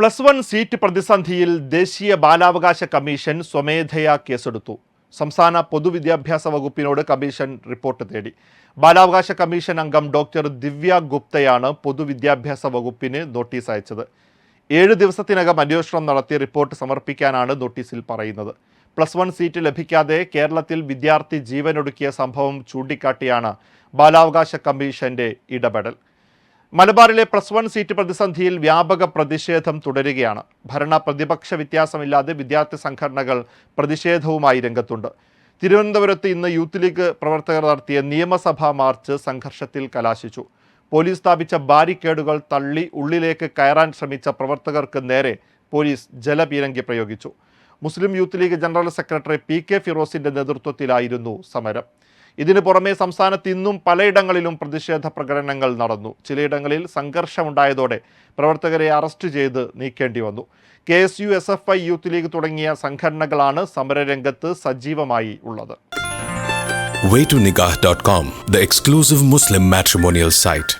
Plus one seat പ്രതിസന്ധിയിൽ ദേശീയ ബാലാവകാശ കമ്മീഷൻ സ്വമേധയാ കേസെടുത്തു. സംസ്ഥാന പൊതുവിദ്യാഭ്യാസ വകുപ്പിനോട് കമ്മീഷൻ റിപ്പോർട്ട് തേടി. ബാലാവകാശ കമ്മീഷൻ അംഗം ഡോക്ടർ ദിവ്യ ഗുപ്തയാണ് പൊതുവിദ്യാഭ്യാസ വകുപ്പിന് നോട്ടീസ് അയച്ചത്. ഏഴ് ദിവസത്തിനകം അന്വേഷണം നടത്തി റിപ്പോർട്ട് സമർപ്പിക്കാനാണ് നോട്ടീസിൽ പറയുന്നത്. പ്ലസ് വൺ സീറ്റ് ലഭിക്കാതെ കേരളത്തിൽ വിദ്യാർത്ഥി ജീവനൊടുക്കിയ സംഭവം ചൂണ്ടിക്കാട്ടിയാണ് ബാലാവകാശ കമ്മീഷന്റെ ഇടപെടൽ. മലബാറിലെ പ്ലസ് വൺ സീറ്റ് പ്രതിസന്ധിയിൽ വ്യാപക പ്രതിഷേധം തുടരുകയാണ്. ഭരണ പ്രതിപക്ഷ വ്യത്യാസമില്ലാതെ വിദ്യാർത്ഥി സംഘടനകൾ പ്രതിഷേധവുമായി രംഗത്തുണ്ട്. തിരുവനന്തപുരത്ത് ഇന്ന് യൂത്ത് ലീഗ് പ്രവർത്തകർ നടത്തിയ നിയമസഭാ മാർച്ച് സംഘർഷത്തിൽ കലാശിച്ചു. പോലീസ് സ്ഥാപിച്ച ബാരിക്കേഡുകൾ തള്ളി ഉള്ളിലേക്ക് കയറാൻ ശ്രമിച്ച പ്രവർത്തകർക്ക് നേരെ പോലീസ് ജലപീരങ്കി പ്രയോഗിച്ചു. Muslim Youth League general secretary P K ഫിറോസിന്റെ നേതൃത്വത്തിലായിരുന്നു സമരം. ഇതിനു പുറമെ സംസ്ഥാനത്ത് ഇന്നും പലയിടങ്ങളിലും പ്രതിഷേധ പ്രകടനങ്ങൾ നടന്നു. ചിലയിടങ്ങളിൽ സംഘർഷമുണ്ടായതോടെ പ്രവർത്തകരെ അറസ്റ്റ് ചെയ്ത് നീക്കേണ്ടി വന്നു. K S U S F I Youth League തുടങ്ങിയ സംഘടനകളാണ് സമരരംഗത്ത് സജീവമായി ഉള്ളത്. Waytonikah.com, the exclusive Muslim matrimonial site.